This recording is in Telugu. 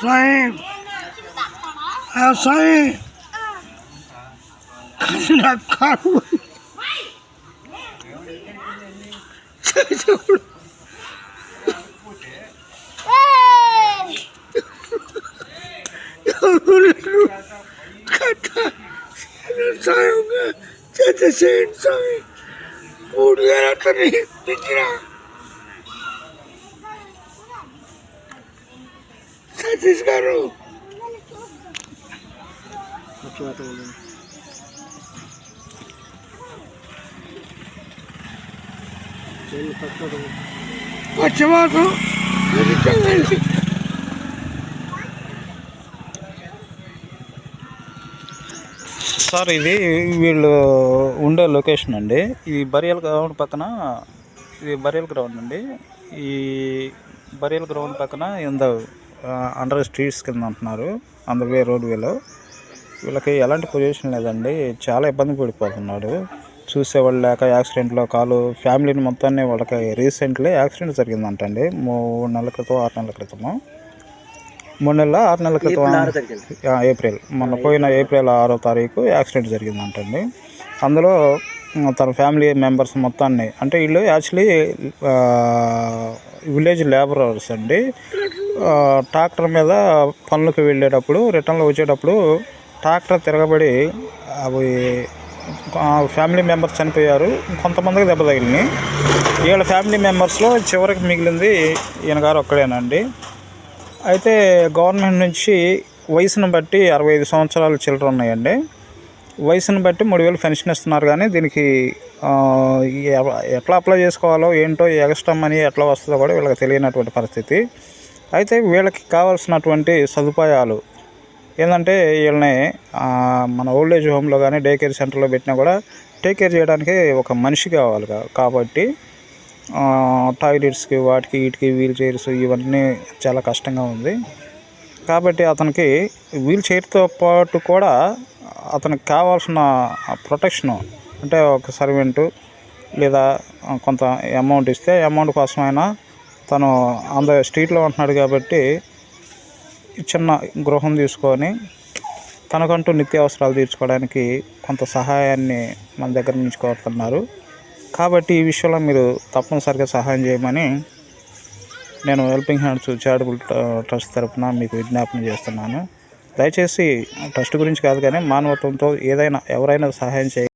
সাহেব হ্যাঁ সাহেব খাজনা খাবো चाहूंगा जैसे इंसान पूरी तरह पिछड़ा సతీష్ గారు సార్ ఇది వీళ్ళు ఉండే లొకేషన్ అండి. ఈ బరియల్ గ్రౌండ్ పక్కన ఇది బరియల్ గ్రౌండ్ అండి. ఈ బరియల్ గ్రౌండ్ పక్కన ఇంద అండర్ స్ట్రీట్స్ కింద అంటున్నారు. అంద వే రోడ్ వేలో వీళ్ళకి ఎలాంటి పొజిషన్ లేదండి. చాలా ఇబ్బంది పడిపోతున్నాడు చూసేవాళ్ళు లేక యాక్సిడెంట్లో కాలు ఫ్యామిలీని మొత్తాన్ని వాళ్ళకి రీసెంట్లీ యాక్సిడెంట్ జరిగిందంటండి. మూడు నెలల క్రితం ఆరు నెలల క్రితము. మూడు నెలల ఆరు నెలల క్రితం ఏప్రిల్ మొన్న పోయిన ఏప్రిల్ ఆరో తారీఖు యాక్సిడెంట్ జరిగిందంటండి. అందులో తన ఫ్యామిలీ మెంబర్స్ మొత్తాన్ని అంటే వీళ్ళు యాక్చువల్లీ విలేజ్ లేబరర్స్ అండి. ట్రాక్టర్ మీద పనులకు వెళ్ళేటప్పుడు రిటర్న్లో వచ్చేటప్పుడు ట్రాక్టర్ తిరగబడి అవి ఫ్యామిలీ మెంబర్స్ చనిపోయారు. కొంతమందికి దెబ్బ తగిలింది. వీళ్ళ ఫ్యామిలీ మెంబర్స్లో చివరికి మిగిలింది ఈయన గారు ఒక్కడేనండి. అయితే గవర్నమెంట్ నుంచి వయసును బట్టి అరవై ఐదు సంవత్సరాలు చిల్లర ఉన్నాయండి. వయసును బట్టి మూడు వేలు పెన్షన్ ఇస్తున్నారు కానీ దీనికి ఎట్లా అప్లై చేసుకోవాలో ఏంటో ఈ ఎక్స్ట్రా మనీ ఎట్లా వస్తుందో కూడా వీళ్ళకి తెలియనటువంటి పరిస్థితి. అయితే వీళ్ళకి కావాల్సినటువంటి సదుపాయాలు ఏంటంటే వీళ్ళని మన ఓల్డ్ ఏజ్ హోమ్లో కానీ డే కేర్ సెంటర్లో పెట్టినా కూడా టేక్ కేర్ చేయడానికి ఒక మనిషి కావాలి కాబట్టి టాయిలెట్స్కి వాటికి వీటికి వీల్ చైర్స్ ఇవన్నీ చాలా కష్టంగా ఉంది. కాబట్టి అతనికి వీల్ చైర్తో పాటు కూడా అతనికి కావాల్సిన ప్రొటెక్షను అంటే ఒక సర్వెంటు లేదా కొంత అమౌంట్ ఇస్తే అమౌంట్ కోసమైనా తను అంద స్ట్రీట్లో ఉంటున్నాడు కాబట్టి చిన్న గృహం తీసుకొని తనకంటూ నిత్యావసరాలు తీర్చుకోవడానికి కొంత సహాయాన్ని మన దగ్గర నుంచి కోరుతున్నారు. కాబట్టి ఈ విషయంలో మీరు తప్పనిసరిగా సహాయం చేయమని నేను హెల్పింగ్ హ్యాండ్స్ చారిటబుల్ ట్రస్ట్ తరఫున మీకు విజ్ఞాపన చేస్తున్నాను. దయచేసి ట్రస్ట్ గురించి కాదు కానీ మానవత్వంతో ఏదైనా ఎవరైనా సహాయం చేయ